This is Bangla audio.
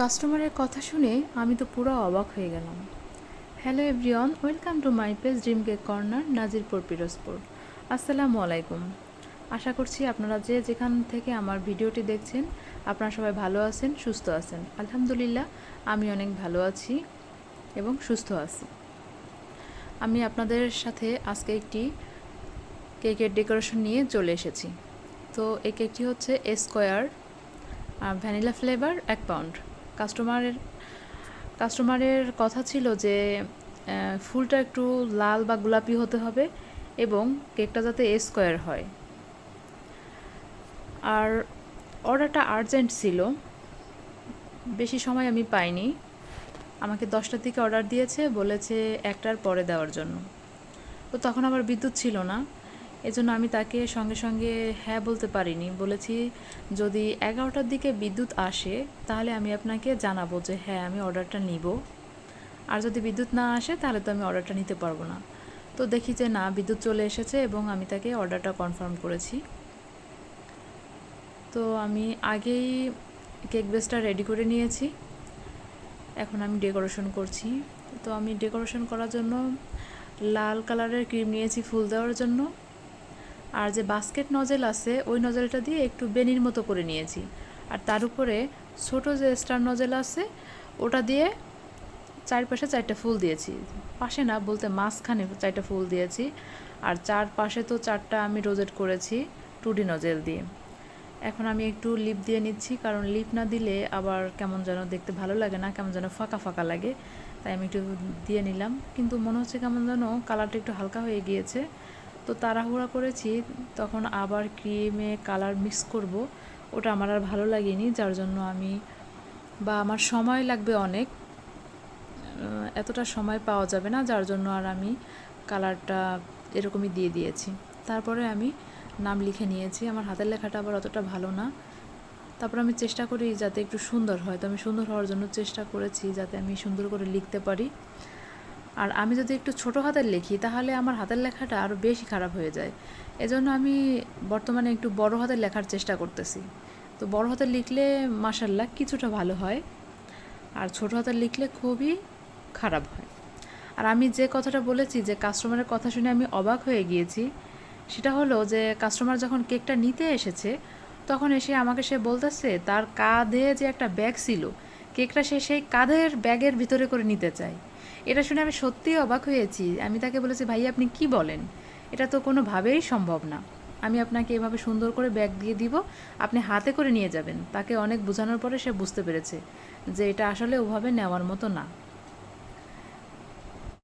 কাস্টমারের কথা শুনে আমি তো পুরো অবাক হয়ে গেলাম। Hello everyone welcome to my page dream cake corner Nazirpur Pirojpur আসসালামু আলাইকুম। আশা করছি আপনারা যে যেখান থেকে আমার ভিডিওটি দেখছেন, আপনারা সবাই ভালো আছেন, সুস্থ আছেন। আলহামদুলিল্লাহ, আমি অনেক ভালো আছি এবং সুস্থ আছি। আমি আপনাদের সাথে আজকে একটি কেকের ডেকোরেশন নিয়ে চলে এসেছি। তো এই কেকটি হচ্ছে স্কোয়ার ভ্যানিলা ফ্লেভার এক পাউন্ড। কাস্টমারের কাস্টমারের কথা ছিল যে ফুলটা একটু লাল বা গোলাপি হতে হবে এবং কেকটা যাতে স্কোয়ার হয়। আর অর্ডারটা আর্জেন্ট ছিল। বেশি সময় আমি পাইনি। আমাকে দশটার দিকে অর্ডার দিয়েছে, বলেছে একটার পরে দেওয়ার জন্য। তো তখন আবার বিদ্যুৎ ছিল না। এজন্য আমি তাকে সঙ্গে সঙ্গে হ্যাঁ বলতে পারিনি। বলেছি, যদি এগারোটার দিকে বিদ্যুৎ আসে, তাহলে আমি আপনাকে জানাব যে হ্যাঁ আমি অর্ডারটা নিব। আর যদি বিদ্যুৎ না আসে, তাহলে তো আমি অর্ডারটা নিতে পারব না। তো দেখি যে না, বিদ্যুৎ চলে এসেছে এবং আমি তাকে অর্ডারটা কনফার্ম করেছি। তো আমি আগেই কেক বেসটা রেডি করে নিয়েছি। এখন আমি ডেকোরেশন করছি। তো আমি ডেকোরেশন করার জন্য লাল কালারের ক্রিম নিয়েছি ফুল দেওয়ার জন্য। আর যে বাস্কেট নজেল আছে, ওই নজেলটা দিয়ে একটু বেনির মতো করে নিয়েছি। আর তার উপরে ছোট যে স্টার নজেল আছে, ওটা দিয়ে চারপাশে চারটা ফুল দিয়েছি। পাশে না, বলতে মাঝখানে চারটা ফুল দিয়েছি। আর চার পাশে তো চারটা আমি রোজেট করেছি টুডি নজেল দিয়ে। এখন আমি একটু লিপ দিয়ে নিচ্ছি, কারণ লিপ না দিলে আবার কেমন যেন দেখতে ভালো লাগে না, কেমন যেন ফাঁকা ফাঁকা লাগে। তাই আমি একটু দিয়ে নিলাম। কিন্তু মনে হচ্ছে কেমন যেন কালারটা একটু হালকা হয়ে গিয়েছে। তো তাড়াহুড়া করেছি, তখন আবার ক্রিমে কালার মিক্স করব। ওটা আমার আর ভালো লাগেনি, যার জন্য আমি, বা আমার সময় লাগবে অনেক। এতটা সময় পাওয়া যাবে না, যার জন্য আর আমি কালারটা এরকমই দিয়ে দিয়েছি। তারপরে আমি নাম লিখে নিয়েছি, আমার হাতের লেখাটা আবার অতটা ভালো না। তারপর আমি চেষ্টা করি যাতে একটু সুন্দর হয়, তো আমি সুন্দর হওয়ার জন্য চেষ্টা করেছি যাতে আমি সুন্দর করে লিখতে পারি। আর আমি যদি একটু ছোট হাতের লিখি, তাহলে আমার হাতের লেখাটা আরও বেশি খারাপ হয়ে যায়। এজন্য আমি বর্তমানে একটু বড় হাতের লেখার চেষ্টা করতেছি। তো বড় হাতের লিখলে মাসাল্লাহ কিছুটা ভালো হয়, আর ছোট হাতের লিখলে খুবই খারাপ হয়। আর আমি যে কথাটা বলেছি, যে কাস্টমারের কথা শুনে আমি অবাক হয়ে গিয়েছি, সেটা হলো যে কাস্টমার যখন কেকটা নিতে এসেছে, তখন এসে আমাকে সে বলতেছে, তার কাঁধে যে একটা ব্যাগ ছিল কেকটা সে সেই কাঁধের ব্যাগের ভিতরে করে নিতে চায়। এটা শুনে আমি সত্যিই অবাক হয়েছি। আমি তাকে বলেছি, ভাই, আপনি কি বলেন? এটা তো কোনোভাবেই সম্ভব না। আমি আপনাকে এভাবে সুন্দর করে ব্যাগ দিয়ে দিব, আপনি হাতে করে নিয়ে যাবেন। তাকে অনেক বোঝানোর পরে সে বুঝতে পেরেছে যে এটা আসলে ওভাবে নেওয়ার মতো না।